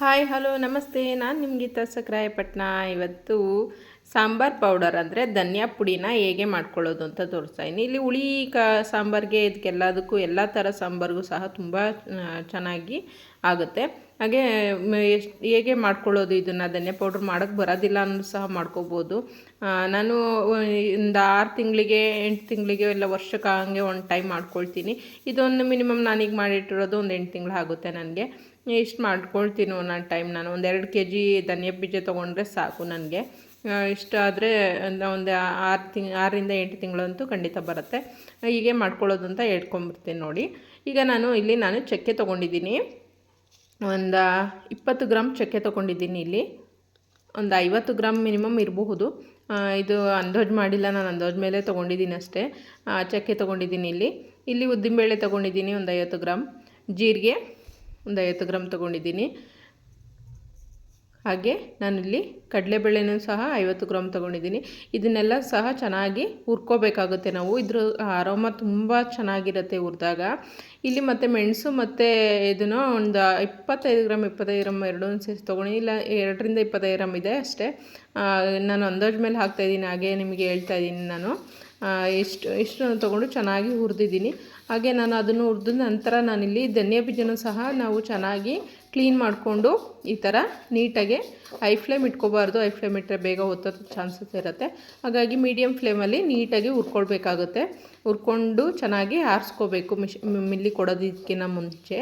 Hi hello ನಮಸ್ತೆ. ನಾನು ನಿಮ್ಗೆ ಗೀತಾ ಸಕ್ರಾಯಪಟ್ಟಣ ಇವತ್ತು ಸಾಂಬಾರ್ ಪೌಡರ್ ಅಂದರೆ ಧನಿಯಾ ಪುಡಿನ ಹೇಗೆ ಮಾಡ್ಕೊಳ್ಳೋದು ಅಂತ ತೋರಿಸ್ತಾ ಇದ್ದೀನಿ. ಇಲ್ಲಿ ಹುಳಿ ಕ ಸಾಂಬಾರಿಗೆ ಇದಕ್ಕೆಲ್ಲದಕ್ಕೂ ಎಲ್ಲ ಥರ ಸಾಂಬಾರಿಗೂ ಸಹ ತುಂಬ ಚೆನ್ನಾಗಿ ಆಗುತ್ತೆ. ಹಾಗೆ ಎಷ್ಟು, ಹೇಗೆ ಮಾಡ್ಕೊಳ್ಳೋದು ಇದನ್ನು ಧನಿಯಾ ಪೌಡ್ರ್ ಮಾಡೋಕ್ಕೆ ಬರೋದಿಲ್ಲ ಅಂದರೂ ಸಹ ಮಾಡ್ಕೋಬೋದು. ನಾನು ಒಂದು ಆರು ತಿಂಗಳಿಗೆ, ಎಂಟು ತಿಂಗಳಿಗೆ ಇಲ್ಲ ವರ್ಷಕ್ಕೆ ಹಂಗೆ ಒಂದು ಟೈಮ್ ಮಾಡ್ಕೊಳ್ತೀನಿ. ಇದೊಂದು ಮಿನಿಮಮ್ ನಾನೀಗ ಮಾಡಿಟ್ಟಿರೋದು ಒಂದು ಎಂಟು ತಿಂಗಳು ಆಗುತ್ತೆ ನನಗೆ. ಇಷ್ಟು ಮಾಡ್ಕೊಳ್ತೀನಿ ಒಂದೊಂದು ಟೈಮ್ ನಾನು ಒಂದೆರಡು ಕೆ ಜಿ ಧನಿಯಾ ಬೀಜ ತೊಗೊಂಡ್ರೆ ಸಾಕು ನನಗೆ. ಇಷ್ಟ ಆದರೆ ಒಂದು ಆರು ತಿಂಗ್ ಆರರಿಂದ ಎಂಟು ತಿಂಗಳಂತೂ ಖಂಡಿತ ಬರುತ್ತೆ. ಹೀಗೆ ಮಾಡ್ಕೊಳ್ಳೋದು ಅಂತ ಹೇಳ್ಕೊಂಬರ್ತೀನಿ ನೋಡಿ. ಈಗ ನಾನು ಇಲ್ಲಿ ನಾನು ಚಕ್ಕೆ ತೊಗೊಂಡಿದ್ದೀನಿ. ಒಂದು ಇಪ್ಪತ್ತು ಗ್ರಾಮ್ ಚಕ್ಕೆ ತೊಗೊಂಡಿದ್ದೀನಿ ಇಲ್ಲಿ. ಒಂದು ಐವತ್ತು ಗ್ರಾಮ್ ಮಿನಿಮಮ್ ಇರಬಹುದು. ಇದು ಅಂದಾಜು ಮಾಡಿಲ್ಲ, ನಾನು ಅಂದಾಜು ಮೇಲೆ ತೊಗೊಂಡಿದ್ದೀನಿ ಅಷ್ಟೇ. ಚಕ್ಕೆ ತೊಗೊಂಡಿದ್ದೀನಿ ಇಲ್ಲಿ. ಇಲ್ಲಿ ಉದ್ದಿನಬೇಳೆ ತೊಗೊಂಡಿದ್ದೀನಿ ಒಂದು ಐವತ್ತು ಗ್ರಾಮ್ ಜೀರಿಗೆ ಒಂದು ಐವತ್ತು ಗ್ರಾಮ್ ತೊಗೊಂಡಿದ್ದೀನಿ. ಹಾಗೆ ನಾನಿಲ್ಲಿ ಕಡಲೆಬೇಳೆನೂ ಸಹ ಐವತ್ತು ಗ್ರಾಮ್ ತೊಗೊಂಡಿದ್ದೀನಿ. ಇದನ್ನೆಲ್ಲ ಸಹ ಚೆನ್ನಾಗಿ ಹುರ್ಕೋಬೇಕಾಗುತ್ತೆ ನಾವು. ಇದ್ರ ಅರೋಮ ತುಂಬ ಚೆನ್ನಾಗಿರುತ್ತೆ ಹುರಿದಾಗ. ಇಲ್ಲಿ ಮತ್ತು ಮೆಣಸು ಮತ್ತು ಇದನ್ನು ಒಂದು ಇಪ್ಪತ್ತೈದು ಗ್ರಾಮ್ ಇಪ್ಪತ್ತೈದು ಗ್ರಾಮ್ ಎರಡೂ ಸೇರಿಸಿ ತೊಗೊಂಡು ಇಲ್ಲ, ಎರಡರಿಂದ ಇಪ್ಪತ್ತೈದು ಗ್ರಾಮ್ ಇದೆ ಅಷ್ಟೇ. ನಾನು ಅಂದಾಜು ಮೇಲೆ ಹಾಕ್ತಾಯಿದ್ದೀನಿ ಹಾಗೆ ನಿಮಗೆ ಹೇಳ್ತಾ ಇದ್ದೀನಿ ನಾನು. ಇಷ್ಟು ಇಷ್ಟು ತೊಗೊಂಡು ಚೆನ್ನಾಗಿ ಹುರಿದಿದ್ದೀನಿ. ಹಾಗೆ ನಾನು ಅದನ್ನು ಹುರಿದ ನಂತರ ನಾನಿಲ್ಲಿ ಧನಿಯಾ ಬೀಜನೂ ಸಹ ನಾವು ಚೆನ್ನಾಗಿ ಕ್ಲೀನ್ ಮಾಡಿಕೊಂಡು ಈ ಥರ ನೀಟಾಗಿ ಐ ಫ್ಲೇಮ್ ಇಟ್ಕೋಬಾರ್ದು. ಐ ಫ್ಲೇಮ್ ಇಟ್ಟರೆ ಬೇಗ ಒತ್ತೋದು ಚಾನ್ಸಸ್ ಇರುತ್ತೆ. ಹಾಗಾಗಿ ಮೀಡಿಯಮ್ ಫ್ಲೇಮಲ್ಲಿ ನೀಟಾಗಿ ಹುರ್ಕೊಳ್ಬೇಕಾಗುತ್ತೆ. ಹುರ್ಕೊಂಡು ಚೆನ್ನಾಗಿ ಆರಿಸ್ಕೋಬೇಕು. ಮಿಶ್ ಮಿಲ್ಲಿ ಕೊಡೋದಕ್ಕಿಂತ ಮುಂಚೆ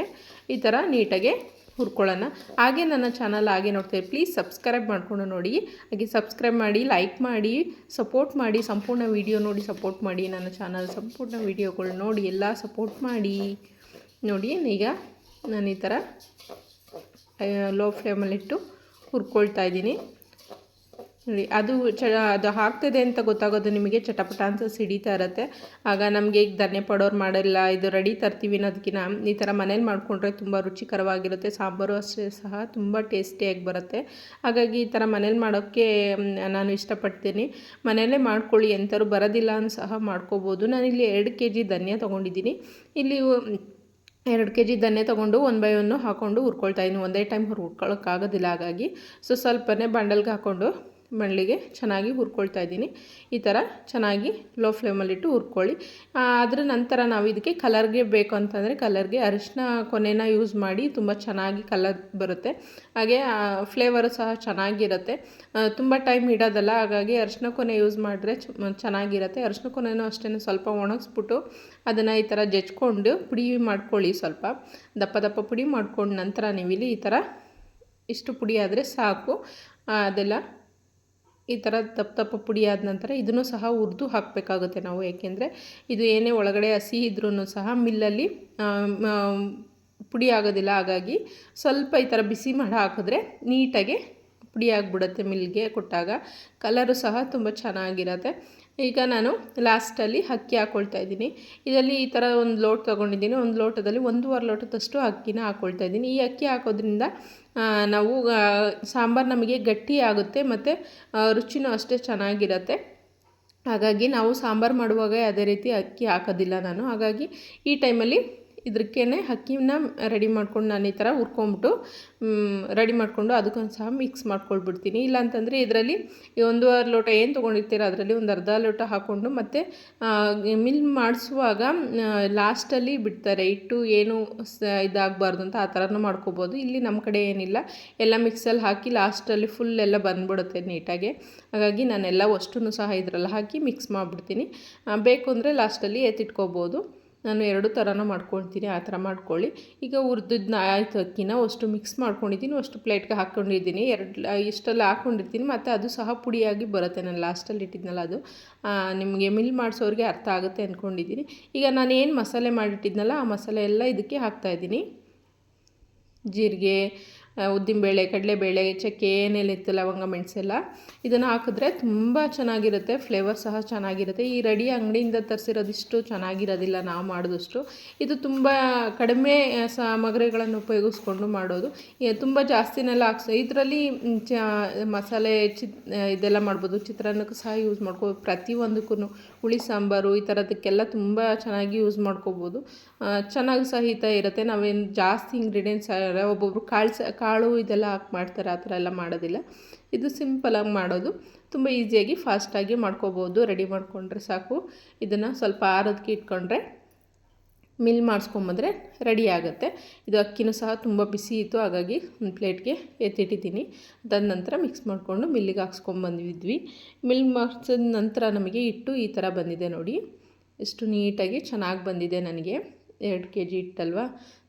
ಈ ಥರ ನೀಟಾಗಿ ಹುರ್ಕೊಳ್ಳೋಣ. ಹಾಗೆ ನನ್ನ ಚಾನಲ್ ಹಾಗೆ ನೋಡ್ತೀವಿ ಪ್ಲೀಸ್ ಸಬ್ಸ್ಕ್ರೈಬ್ ಮಾಡಿಕೊಂಡು ನೋಡಿ. ಹಾಗೆ ಸಬ್ಸ್ಕ್ರೈಬ್ ಮಾಡಿ, ಲೈಕ್ ಮಾಡಿ, ಸಪೋರ್ಟ್ ಮಾಡಿ, ಸಂಪೂರ್ಣ ವಿಡಿಯೋ ನೋಡಿ ಸಪೋರ್ಟ್ ಮಾಡಿ. ನನ್ನ ಚಾನಲ್ ಸಂಪೂರ್ಣ ವೀಡಿಯೋಗಳು ನೋಡಿ, ಎಲ್ಲ ಸಪೋರ್ಟ್ ಮಾಡಿ. ನೋಡಿ, ಈಗ ನಾನು ಈ ಥರ ಲೋ ಫ್ಲೇಮಲ್ಲಿಟ್ಟು ಹುರ್ಕೊಳ್ತಾ ಇದ್ದೀನಿ. ನೋಡಿ, ಅದು ಚ, ಅದು ಹಾಕ್ತಿದೆ ಅಂತ ಗೊತ್ತಾಗೋದು ನಿಮಗೆ, ಚಟಪಟ ಅಂತ ಸಿಡಿತಾ ಇರುತ್ತೆ. ಆಗ ನಮಗೆ ಈಗ ಧನ್ಯ ಪಡೋರು ಮಾಡಿಲ್ಲ, ಇದು ರೆಡಿ ತರ್ತೀವಿ ಅನ್ನೋದಕ್ಕಿಂತ ಈ ಥರ ಮನೇಲಿ ಮಾಡಿಕೊಂಡ್ರೆ ತುಂಬ ರುಚಿಕರವಾಗಿರುತ್ತೆ, ಸಾಂಬಾರು ಅಷ್ಟೇ ಸಹ ತುಂಬ ಟೇಸ್ಟಿಯಾಗಿ ಬರುತ್ತೆ. ಹಾಗಾಗಿ ಈ ಥರ ಮನೇಲಿ ಮಾಡೋಕ್ಕೆ ನಾನು ಇಷ್ಟಪಡ್ತೀನಿ. ಮನೆಯಲ್ಲೇ ಮಾಡ್ಕೊಳ್ಳಿ ಎಂಥರೂ ಬರೋದಿಲ್ಲ ಅಂತ ಸಹ ಮಾಡ್ಕೋಬೋದು. ನಾನಿಲ್ಲಿ ಎರಡು ಕೆ ಜಿ ಧನ್ಯ ತೊಗೊಂಡಿದ್ದೀನಿ. ಇಲ್ಲಿ ಎರಡು ಕೆ ಜಿ ದನ್ನೆ ತೊಗೊಂಡು ಒನ್ ಬೈ ಒನ್ನು ಹಾಕ್ಕೊಂಡು ಹುರ್ಕೊಳ್ತಾ ಒಂದೇ ಟೈಮ್ ಹುರ್ಕೊಳ್ಳೋಕ್ಕಾಗೋದಿಲ್ಲ ಹಾಗಾಗಿ. ಸೊ ಸ್ವಲ್ಪನೇ ಬಂಡಲ್ಗೆ ಹಾಕ್ಕೊಂಡು ಮಣ್ಣಿಗೆ ಚೆನ್ನಾಗಿ ಹುರ್ಕೊಳ್ತಾ ಇದ್ದೀನಿ. ಈ ಥರ ಚೆನ್ನಾಗಿ ಲೋ ಫ್ಲೇಮಲ್ಲಿಟ್ಟು ಹುರ್ಕೊಳ್ಳಿ. ಅದರ ನಂತರ ನಾವು ಇದಕ್ಕೆ ಕಲರ್ಗೆ ಬೇಕು ಅಂತಂದರೆ ಕಲರ್ಗೆ ಅರಿಶಿನ ಕೊನೆನ ಯೂಸ್ ಮಾಡಿ ತುಂಬ ಚೆನ್ನಾಗಿ ಕಲರ್ ಬರುತ್ತೆ. ಹಾಗೆ ಫ್ಲೇವರು ಸಹ ಚೆನ್ನಾಗಿರುತ್ತೆ. ತುಂಬ ಟೈಮ್ ಇಡೋದಲ್ಲ ಹಾಗಾಗಿ ಅರಿಶಿನ ಕೊನೆ ಯೂಸ್ ಮಾಡಿದ್ರೆ ಚೆನ್ನಾಗಿರುತ್ತೆ. ಅರಿಶಿನ ಕೊನೆನೂ ಅಷ್ಟೇ ಸ್ವಲ್ಪ ಒಣಗಿಸ್ಬಿಟ್ಟು ಅದನ್ನು ಈ ಥರ ಜಜ್ಕೊಂಡು ಪುಡಿ ಮಾಡ್ಕೊಳ್ಳಿ ಸ್ವಲ್ಪ. ದಪ್ಪ ದಪ್ಪ ಪುಡಿ ಮಾಡ್ಕೊಂಡು ನಂತರ ನೀವಿಲ್ಲಿ ಈ ಥರ ಇಷ್ಟು ಪುಡಿ ಆದರೆ ಸಾಕು. ಅದೆಲ್ಲ ಈ ಥರ ದಪ್ಪ ದಪ್ಪ ಪುಡಿ ಆದ ನಂತರ ಇದನ್ನು ಸಹ ಹುರಿದು ಹಾಕಬೇಕಾಗುತ್ತೆ ನಾವು ಏಕೆಂದರೆ ಇದು ಏನೇ ಒಳಗಡೆ ಹಸಿ ಇದ್ರೂ ಸಹ ಮಿಲ್ಲಲ್ಲಿ ಪುಡಿ ಆಗೋದಿಲ್ಲ. ಹಾಗಾಗಿ ಸ್ವಲ್ಪ ಈ ಥರ ಬಿಸಿ ಮಾಡಿ ಹಾಕಿದ್ರೆ ನೀಟಾಗಿ ಪುಡಿ ಆಗಿಬಿಡುತ್ತೆ ಮಿಲ್ಗೆ ಕೊಟ್ಟಾಗ. ಕಲರು ಸಹ ತುಂಬ ಚೆನ್ನಾಗಿರುತ್ತೆ. ಈಗ ನಾನು ಲಾಸ್ಟಲ್ಲಿ ಅಕ್ಕಿ ಹಾಕ್ಕೊಳ್ತಾ ಇದ್ದೀನಿ. ಇದರಲ್ಲಿ ಈ ಥರ ಒಂದು ಲೋಟ ತೊಗೊಂಡಿದ್ದೀನಿ. ಒಂದು ಲೋಟದಲ್ಲಿ ಒಂದೂವರೆ ಲೋಟದಷ್ಟು ಅಕ್ಕಿನ ಹಾಕ್ಕೊಳ್ತಾ ಇದ್ದೀನಿ. ಈ ಅಕ್ಕಿ ಹಾಕೋದ್ರಿಂದ ನಾವು ಸಾಂಬಾರು ನಮಗೆ ಗಟ್ಟಿ ಆಗುತ್ತೆ ಮತ್ತು ರುಚಿನೂ ಅಷ್ಟೇ ಚೆನ್ನಾಗಿರುತ್ತೆ. ಹಾಗಾಗಿ ನಾವು ಸಾಂಬಾರು ಮಾಡುವಾಗ ಯಾವುದೇ ರೀತಿ ಅಕ್ಕಿ ಹಾಕೋದಿಲ್ಲ ನಾನು. ಹಾಗಾಗಿ ಈ ಟೈಮಲ್ಲಿ ಇದಕ್ಕೇನೆ ಅಕ್ಕಿನ ರೆಡಿ ಮಾಡ್ಕೊಂಡು ನಾನು ಈ ಥರ ಹುರ್ಕೊಂಬಿಟ್ಟು ರೆಡಿ ಮಾಡಿಕೊಂಡು ಅದಕ್ಕೊಂದು ಸಹ ಮಿಕ್ಸ್ ಮಾಡ್ಕೊಳ್ಬಿಡ್ತೀನಿ. ಇಲ್ಲಾಂತಂದರೆ ಇದರಲ್ಲಿ ಒಂದೂವರೆ ಲೋಟ ಏನು ತೊಗೊಂಡಿರ್ತೀರ, ಅದರಲ್ಲಿ ಒಂದು ಅರ್ಧ ಲೋಟ ಹಾಕ್ಕೊಂಡು ಮತ್ತು ಮಿಲ್ ಮಾಡಿಸುವಾಗ ಲಾಸ್ಟಲ್ಲಿ ಬಿಡ್ತಾರೆ. ಇಟ್ಟು ಏನು ಇದಾಗಬಾರ್ದು ಅಂತ ಆ ಥರನೂ ಮಾಡ್ಕೋಬೋದು. ಇಲ್ಲಿ ನಮ್ಮ ಕಡೆ ಏನಿಲ್ಲ. ಎಲ್ಲ ಮಿಕ್ಸಲ್ಲಿ ಹಾಕಿ ಲಾಸ್ಟಲ್ಲಿ ಫುಲ್ ಎಲ್ಲ ಬಂದ್ಬಿಡುತ್ತೆ ನೀಟಾಗಿ. ಹಾಗಾಗಿ ನಾನೆಲ್ಲ ಅಷ್ಟು ಸಹ ಇದರಲ್ಲಿ ಹಾಕಿ ಮಿಕ್ಸ್ ಮಾಡಿಬಿಡ್ತೀನಿ. ಬೇಕು ಅಂದರೆ ಲಾಸ್ಟಲ್ಲಿ ಎತ್ತಿಟ್ಕೋಬೋದು. ನಾನು ಎರಡು ಥರನೂ ಮಾಡ್ಕೊಳ್ತೀನಿ, ಆ ಥರ ಮಾಡ್ಕೊಳ್ಳಿ. ಈಗ ಹುರಿದನ್ನ ಆಯಿತು ಅಕ್ಕಿನ, ಅಷ್ಟು ಮಿಕ್ಸ್ ಮಾಡ್ಕೊಂಡಿದ್ದೀನಿ, ಅಷ್ಟು ಪ್ಲೇಟ್ಗೆ ಹಾಕ್ಕೊಂಡಿದ್ದೀನಿ ಎರಡು, ಇಷ್ಟೆಲ್ಲ ಹಾಕ್ಕೊಂಡಿರ್ತೀನಿ ಮತ್ತು ಅದು ಸಹ ಪುಡಿಯಾಗಿ ಬರುತ್ತೆ. ನಾನು ಲಾಸ್ಟಲ್ಲಿ ಇಟ್ಟಿದ್ನಲ್ಲ ಅದು. ನಿಮಗೆ ಮಿಲ್ ಮಾಡಿಸೋರಿಗೆ ಅರ್ಥ ಆಗುತ್ತೆ ಅಂದ್ಕೊಂಡಿದ್ದೀನಿ ಈಗ ನಾನು ಏನು ಮಸಾಲೆ ಮಾಡಿಟ್ಟಿದ್ನಲ್ಲ, ಆ ಮಸಾಲೆ ಎಲ್ಲ ಇದಕ್ಕೆ ಹಾಕ್ತಾಯಿದ್ದೀನಿ ಜೀರಿಗೆ ಉದ್ದಿನಬೇಳೆ ಕಡಲೆಬೇಳೆ ಚಕ್ಕೆ ಏನೇನಿತ್ತು ಲವಂಗ ಮೆಣಸೆಲ್ಲ ಇದನ್ನು ಹಾಕಿದ್ರೆ ತುಂಬ ಚೆನ್ನಾಗಿರುತ್ತೆ ಫ್ಲೇವರ್ ಸಹ ಚೆನ್ನಾಗಿರುತ್ತೆ. ಈ ರೆಡಿ ಅಂಗಡಿಯಿಂದ ತರಿಸಿರೋದಿಷ್ಟು ಚೆನ್ನಾಗಿರೋದಿಲ್ಲ ನಾವು ಮಾಡಿದಷ್ಟು. ಇದು ತುಂಬ ಕಡಿಮೆ ಸಾಮಗ್ರಿಗಳನ್ನು ಉಪಯೋಗಿಸ್ಕೊಂಡು ಮಾಡೋದು. ತುಂಬ ಜಾಸ್ತಿನೆಲ್ಲ ಹಾಕ್ಸ, ಇದರಲ್ಲಿ ಚ, ಮಸಾಲೆ, ಚಿತ್ ಇದೆಲ್ಲ ಮಾಡ್ಬೋದು. ಚಿತ್ರಾನ್ನಕ್ಕೂ ಸಹ ಯೂಸ್ ಮಾಡ್ಕೋಬೋದು ಪ್ರತಿಯೊಂದಕ್ಕೂ ಹುಳಿ, ಸಾಂಬಾರು ಈ ಥರದಕ್ಕೆಲ್ಲ ತುಂಬ ಚೆನ್ನಾಗಿ ಯೂಸ್ ಮಾಡ್ಕೋಬೋದು. ಚೆನ್ನಾಗಿ ಸಹಿತ ಇರುತ್ತೆ. ನಾವೇನು ಜಾಸ್ತಿ ಇಂಗ್ರೀಡಿಯೆಂಟ್ಸ್ ಒಬ್ಬೊಬ್ರು ಕಾಳು ಕಾಳು ಇದೆಲ್ಲ ಹಾಕಿ ಮಾಡ್ತಾರೆ, ಆ ಥರ ಎಲ್ಲ ಮಾಡೋದಿಲ್ಲ. ಇದು ಸಿಂಪಲಾಗಿ ಮಾಡೋದು. ತುಂಬ ಈಸಿಯಾಗಿ ಫಾಸ್ಟಾಗಿ ಮಾಡ್ಕೋಬೋದು, ರೆಡಿ ಮಾಡಿಕೊಂಡ್ರೆ ಸಾಕು. ಇದನ್ನು ಸ್ವಲ್ಪ ಆರೋದಕ್ಕೆ ಇಟ್ಕೊಂಡ್ರೆ ಮಿಲ್ ಮಾಡಿಸ್ಕೊಂಬಂದ್ರೆ ರೆಡಿ ಆಗುತ್ತೆ. ಇದು ಅಕ್ಕಿನೂ ಸಹ ತುಂಬ ಬಿಸಿ ಇತ್ತು, ಹಾಗಾಗಿ ಒಂದು ಪ್ಲೇಟ್ಗೆ ಎತ್ತಿಟ್ಟಿದ್ದೀನಿ. ಅದಾದ ನಂತರ ಮಿಕ್ಸ್ ಮಾಡಿಕೊಂಡು ಮಿಲ್ಲಿಗೆ ಹಾಕ್ಸ್ಕೊಂಬಂದಿದ್ವಿ ಮಿಲ್ ಮಾಡಿಸಿದ ನಂತರ ನಮಗೆ ಹಿಟ್ಟು ಈ ಥರ ಬಂದಿದೆ ನೋಡಿ. ಎಷ್ಟು ನೀಟಾಗಿ ಚೆನ್ನಾಗಿ ಬಂದಿದೆ ನನಗೆ. ಎರಡು ಕೆ ಜಿ ಹಿಟ್ಟಲ್ವ?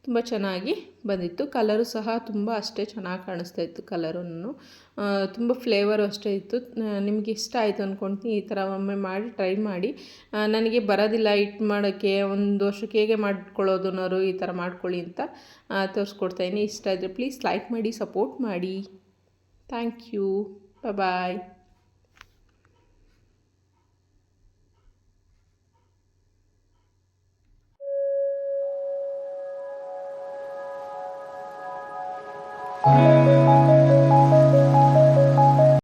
ತುಂಬ ಚೆನ್ನಾಗಿ ಬಂದಿತ್ತು. ಕಲರು ಸಹ ತುಂಬ ಅಷ್ಟೇ ಚೆನ್ನಾಗಿ ಕಾಣಿಸ್ತಾ ಇತ್ತು ಕಲರನ್ನು ತುಂಬ ಫ್ಲೇವರು ಅಷ್ಟೇ ಇತ್ತು. ನಿಮಗೆ ಇಷ್ಟ ಆಯಿತು ಅಂದ್ಕೊಂತೀನಿ ಈ ಥರ ಒಮ್ಮೆ ಮಾಡಿ ಟ್ರೈ ಮಾಡಿ. ನನಗೆ ಬರೋದಿಲ್ಲ ಹಿಟ್ಟು ಮಾಡೋಕ್ಕೆ, ಒಂದು ವರ್ಷಕ್ಕೆ ಹೇಗೆ ಮಾಡ್ಕೊಳ್ಳೋದು ಅನ್ನೋರು ಈ ಥರ ಮಾಡ್ಕೊಳ್ಳಿ ಅಂತ ತೋರಿಸ್ಕೊಡ್ತಾಯಿನಿ ಇಷ್ಟ ಆದರೆ ಪ್ಲೀಸ್ ಲೈಕ್ ಮಾಡಿ ಸಪೋರ್ಟ್ ಮಾಡಿ. Thank you bye